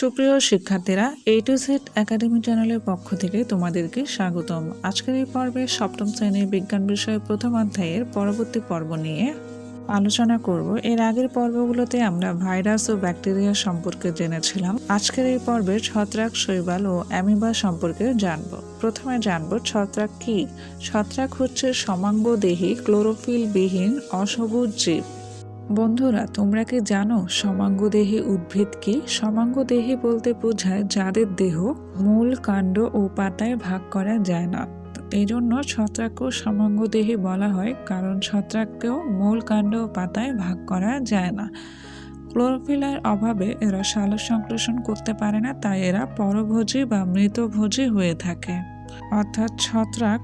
সুপ্রিয় শিক্ষার্থীরা এ to Z academy চ্যানেলের পক্ষ থেকে তোমাদেরকে স্বাগতম। আজকের এই পর্বে সপ্তম শ্রেণির বিজ্ঞান বিষয়ে প্রথম অধ্যায়ের পরবর্তী পর্ব নিয়ে আলোচনা করব। এর আগের পর্বগুলোতে আমরা ভাইরাস ও ব্যাকটেরিয়া সম্পর্কে জেনেছিলাম। আজকের এই পর্বে ছত্রাক, শৈবাল ও অ্যামিবা সম্পর্কে জানব। প্রথমে জানব ছত্রাক কি? ছত্রাক হচ্ছে সমাঙ্গদেহী ক্লোরোফিল বিহীন অসবুজ জীব। বন্ধুরা, তোমরা কি জানো সমাঙ্গদেহী উদ্ভিদ কি? সমাঙ্গদেহী বলতে বোঝায় যাদের দেহ মূল কাণ্ড ও পাতায় ভাগ করা যায় না। এই জন্য ছত্রাকও সমাঙ্গদেহী বলা হয়, কারণ ছত্রাককেও মূল কাণ্ড ও পাতায় ভাগ করা যায় না। ক্লোরোফিলের অভাবে এরা সালোক সংশ্লেষণ করতে পারে না, তাই এরা পরভোজী বা মৃতভোজী হয়ে থাকে। অর্থাৎ ছত্রাক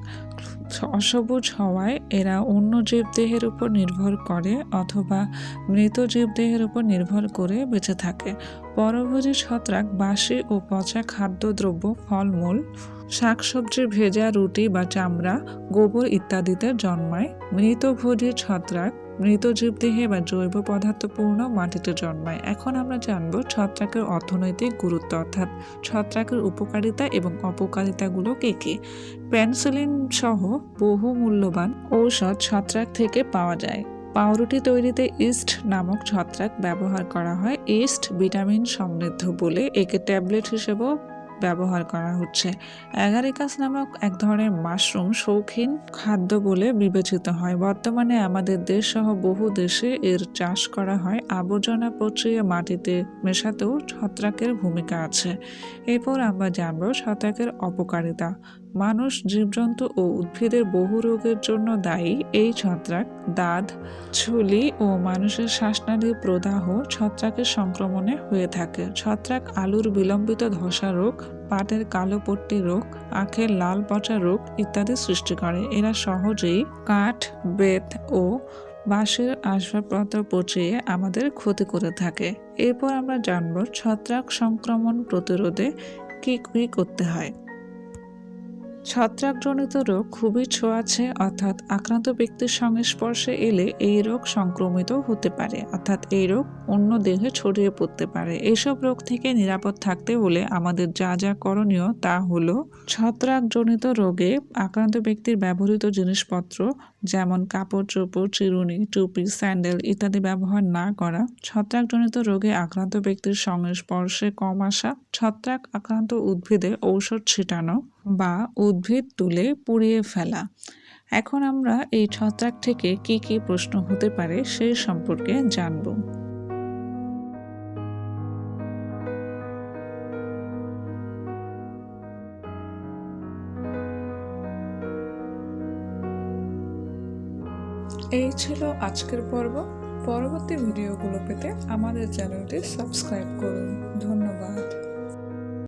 অসবুজ হওয়ায় এরা অন্য জীবদেহের উপর নির্ভর করে অথবা মৃত জীবদেহের উপর নির্ভর করে বেঁচে থাকে। পরভোজী ছত্রাক বাসি ও পচা খাদ্যদ্রব্য, ফলমূল, শাকসবজি, ভেজা রুটি বা চামড়া, গোবর ইত্যাদিতে জন্মায়। মৃতভোজী ছত্রাক মৃত জীবদেহে বা জৈব পদার্থপূর্ণ মাটিতে জন্মায়। এখন আমরা জানব ছত্রাকের অর্থনৈতিক গুরুত্ব অর্থাৎ ছত্রাকের উপকারিতা এবং অপকারিতাগুলো কী কী। পেন্সিলিন সহ বহু মূল্যবান ঔষধ ছত্রাক থেকে পাওয়া যায়। পাউরুটি তৈরিতে ইস্ট নামক ছত্রাক ব্যবহার করা হয়। ইস্ট ভিটামিন সমৃদ্ধ বলে একে ট্যাবলেট হিসেবেও ব্যবহার করা হচ্ছে। অ্যাগারিকাস নামক এক ধরনের মাশরুম শৌখিন খাদ্য বলে বিবেচিত হয়। বর্তমানে আমাদের দেশ সহ বহু দেশে এর চাষ করা হয়। আবর্জনা পচিয়ে মাটিতে মেশাতেও ছত্রাকের ভূমিকা আছে। এরপর আমরা জানব ছত্রাকের অপকারিতা। মানুষ, জীবজন্তু ও উদ্ভিদের বহু রোগের জন্য দায়ী। এই ছত্রাক, দাঁত, ছুলি ও মানুষের শ্বাসনালীর প্রদাহ ছত্রাকের সংক্রমণে হয়ে থাকে। ছত্রাক আলুর বিলম্বিত ধসা রোগ, পাটের কালো পট্টি রোগ, আখের লাল পচা রোগ ইত্যাদি সৃষ্টি করে। এরা সহজেই কাঠ, বেত ও বাঁশের আসবাবপত্র পচিয়ে আমাদের ক্ষতি করে থাকে। এরপর আমরা জানব ছত্রাক সংক্রমণ প্রতিরোধে কী কী করতে হয়। ছত্রাকজনিত রোগ খুবই ছোঁয়াছে অর্থাৎ আক্রান্ত ব্যক্তির সংস্পর্শে এলে এই রোগ সংক্রমিত হতে পারে, অর্থাৎ এই রোগ অন্য দেহে ছড়িয়ে পড়তে পারে। এসব রোগ থেকে নিরাপদ থাকতে হলে আমাদের যা যা করণীয় তা হলো ছত্রাকজনিত রোগে আক্রান্ত ব্যক্তির ব্যবহৃত জিনিসপত্র, যেমন কাপড় চোপড়, চিরুনি, টুপি, স্যান্ডেল ইত্যাদি ব্যবহার না করা, ছত্রাকজনিত রোগে আক্রান্ত ব্যক্তির সংস্পর্শে কম আসা, ছত্রাক আক্রান্ত উদ্ভিদে ঔষধ ছিটানো বা উদ্ভিদ তুলে পুড়িয়ে ফেলা। এখন আমরা এই ছত্রাক থেকে কি কি প্রশ্ন হতে পারে সেই সম্পর্কে জানব। এই ছিল আজকের পর্ব। পরবর্তী ভিডিওগুলো পেতে আমাদের চ্যানেলটি সাবস্ক্রাইব করুন। ধন্যবাদ।